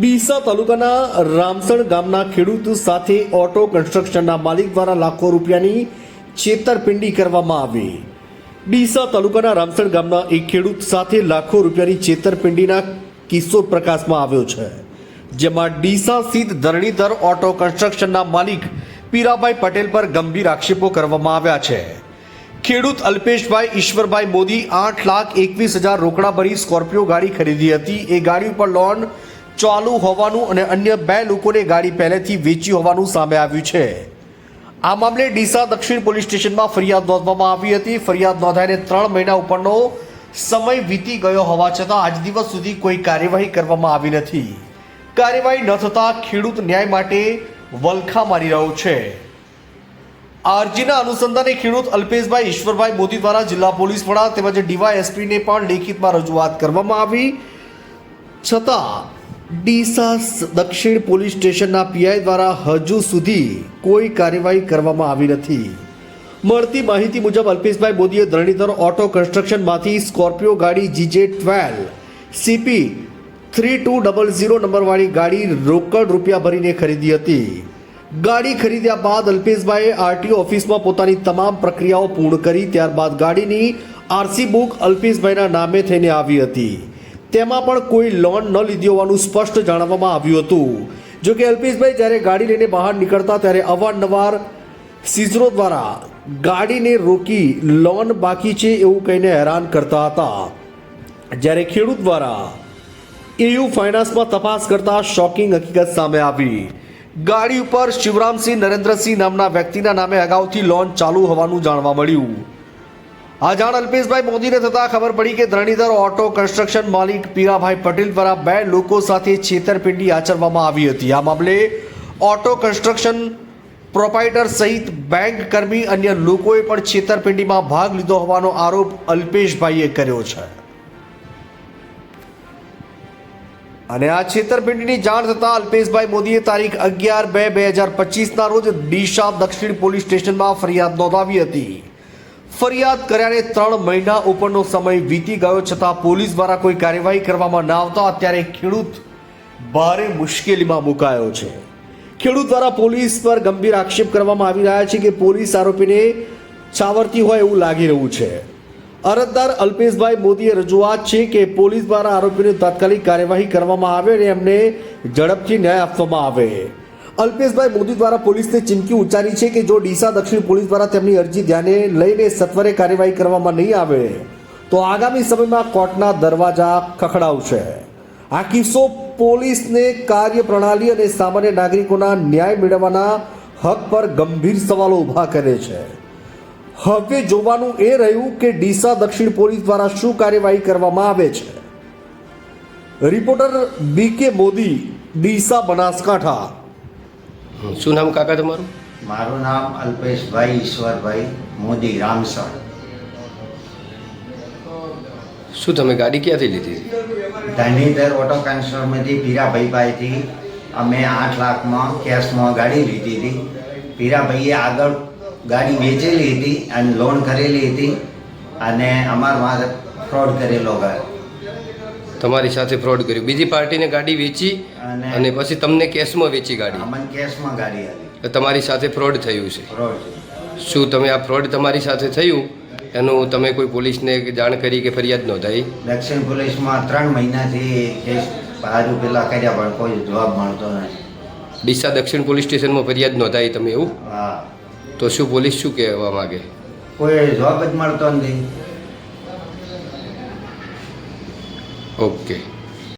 ડીસા તાલુકાના રામસણ ગામના ખેડૂત સાથે ઓટો કન્સ્ટ્રક્શનના માલિક દ્વારા લાખો રૂપિયાની છેતરપિંડી કરવામાં આવી. ડીસા તાલુકાના રામસણ ગામના એક ખેડૂત સાથે લાખો રૂપિયાની છેતરપિંડીના કિસ્સો પ્રકાશમાં આવ્યો છે, જેમાં ડીસા સ્થિત ધરણીધર ઓટો કન્સ્ટ્રક્શનના માલિક પીરાભાઈ પટેલ પર ગંભીર આક્ષેપો કરવામાં આવ્યા છે. ખેડૂત અલ્પેશભાઈ ઈશ્વરભાઈ મોદી આઠ લાખ એકવીસ હજાર રોકડા ભરી સ્કોર્પિયો ગાડી ખરીદી હતી. એ ગાડી ઉપર લોન ચાલુ હોવાનું અને અન્ય બે લોકોને ગાડી પહેલેથી વેચી હોવાનું સામે આવ્યું છે. આ મામલે ડીસા દક્ષિણ પોલીસ સ્ટેશનમાં ફરિયાદ નોંધવામાં આવી હતી. ફરિયાદ નોંધાઈને ત્રણ મહિના ઉપરનો સમય વીતી ગયો હોવા છતાં આજ દિવસ સુધી કોઈ કાર્યવાહી કરવામાં આવી નથી. કાર્યવાહી ન થતાં ખેડૂત ન્યાય માટે વલખા મારી રહ્યો છે. આ અરજીના અનુસંધાને ખેડૂત અલ્પેશભાઈ ઈશ્વરભાઈ મોદી દ્વારા જિલ્લા પોલીસ વડા તેમજ ડીવાયએસપીને પણ લેખિતમાં રજૂઆત કરવામાં આવી. છતાં ડીસા દક્ષિણ પોલીસ સ્ટેશનના પીઆઈ દ્વારા હજુ સુધી કોઈ કાર્યવાહી કરવામાં આવી નથી. મળતી માહિતી મુજબ અલ્પેશભાઈ મોદીએ ધરણીધર ઓટો કન્સ્ટ્રક્શનમાંથી સ્કોર્પિયો ગાડી GJ twelve, CP three two double zero નંબરવાળી ગાડી રોકડ રૂપિયા ભરીને ખરીદી હતી. ગાડી ખરીદ્યા બાદ અલ્પેશભાઈએ આરટીઓ ઓફિસમાં પોતાની તમામ પ્રક્રિયાઓ પૂર્ણ કરી, ત્યારબાદ ગાડીની આરસી બુક અલ્પેશભાઈના નામે થઈને આવી હતી. તેમાં પણ કોઈ લોન ન લીધી હોવાનું સ્પષ્ટ જાણવામાં આવ્યું હતું. જો કે અલ્પેશભાઈ જ્યારે ગાડી લઈને બહાર નીકળતા ત્યારે અવારનવાર સિઝરો દ્વારા ગાડીને રોકી લોન બાકી છે એવું કહીને હેરાન કરતા હતા. જ્યારે ખેડૂત દ્વારા એયુ ફાઇનાન્સમાં તપાસ કરતા શોકિંગ હકીકત સામે આવી. ગાડી ઉપર શિવરામસિંહ નરેન્દ્રસિંહ નામના વ્યક્તિના નામે અગાઉથી લોન ચાલુ હોવાનું જાણવા મળ્યું. આ જાણ અલ્પેશભાઈ મોદીને થતાં ખબર પડી કે ધરણીધર ઓટો કન્સ્ટ્રક્શન માલિક પીરાભાઈ પટેલ દ્વારા બે લોકો સાથે છેતરપિંડી આચરવામાં આવી હતી. આ મામલે ઓટો કન્સ્ટ્રક્શન પ્રોપાઇટર સહિત બેંક કર્મી અન્ય લોકોએ પણ છેતરપિંડીમાં ભાગ લીધો હોવાનો આરોપ અલ્પેશભાઈએ કર્યો છે. અને આ છેતરપિંડીની જાણ થતાં અલ્પેશભાઈ મોદીએ તારીખ અગિયાર બે બે હજાર પચીસના રોજ ડીશા દક્ષિણ પોલીસ સ્ટેશનમાં ફરિયાદ નોંધાવી હતી. ફરિયાદ કર્યાને ત્રણ મહિના ઉપરનો સમય વીતી ગયો છતાં પોલીસ દ્વારા કોઈ કાર્યવાહી કરવામાં ના આવતા અત્યારે ખેડૂત ભારે મુશ્કેલીમાં મુકાયો છે. ખેડૂત દ્વારા પોલીસ પર ગંભીર આક્ષેપ કરવામાં આવી રહ્યા છે કે પોલીસ આરોપીને છાવરતી હોય એવું લાગી રહ્યું છે. અરજદાર અલ્પેશભાઈ મોદીએ રજૂઆત છે કે પોલીસ દ્વારા આરોપીને તાત્કાલિક કાર્યવાહી કરવામાં આવે અને એમને ઝડપથી ન્યાય આપવામાં આવે. અલ્પેશભાઈ મોદી દ્વારા પોલીસને ચીમકી ઉચ્ચારી છે કે જો ડીસા દક્ષિણ પોલીસ દ્વારા તેમની અરજી ધ્યાને લઈને સત્વરે કાર્યવાહી કરવામાં નહીં આવે, તો આગામી સમયમાં કોર્ટના દરવાજા ખખડાવશે. આ કિસ્સો પોલીસને કાર્ય પ્રણાલી અને સામાન્ય નાગરિકોના ન્યાય મેળવવાના હક પર ગંભીર સવાલો ઊભા કરે છે. હવે જોવાનું એ રહ્યું કે ડીસા દક્ષિણ પોલીસ દ્વારા શું કાર્યવાહી કરવામાં આવે છે. રિપોર્ટર બી કે મોદી, ડીસા બનાસકાંઠા. શું નામ કાકા તમારું? મારું નામ અલ્પેશભાઈ ઈશ્વરભાઈ મોદી રામસર. શું તમે ગાડી ક્યાંથી લીધી? ધનીધર ઓટો કન્સ્ટોરમાંથી પીરાભાઈ પાસેથી અમે આઠ લાખમાં કેશમાં ગાડી લીધી હતી. પીરાભાઈએ આગળ ગાડી વેચેલી હતી અને લોન કરેલી હતી અને અમારા ફ્રોડ કરેલો ગયો. તમારી સાથે ફ્રોડ કર્યું. બીજી પાર્ટીને ગાડી વેચી અને- પછી તમને કેશમાં વેચી ગાડી. અમને કેશમાં ગાડી આવી. તો તમારી સાથે ફ્રોડ થયું છે. શું તમે આ ફ્રોડ તમારી સાથે થયું? એનું તમે કોઈ પોલીસને જાણ કરી કે ફરિયાદ નોંધાઈ? દક્ષિણ પોલીસમાં ત્રણ મહિનાથી કેસ બહાર પેલા કર્યા પણ કોઈ જવાબ મળતો નથી. ડીસા દક્ષિણ પોલીસ સ્ટેશનમાં ફરિયાદ નોંધાઈ તમે એવું? હા. તો શું પોલીસ શું કહેવા માગે? કોઈ જવાબ જ મળતો નથી. okay.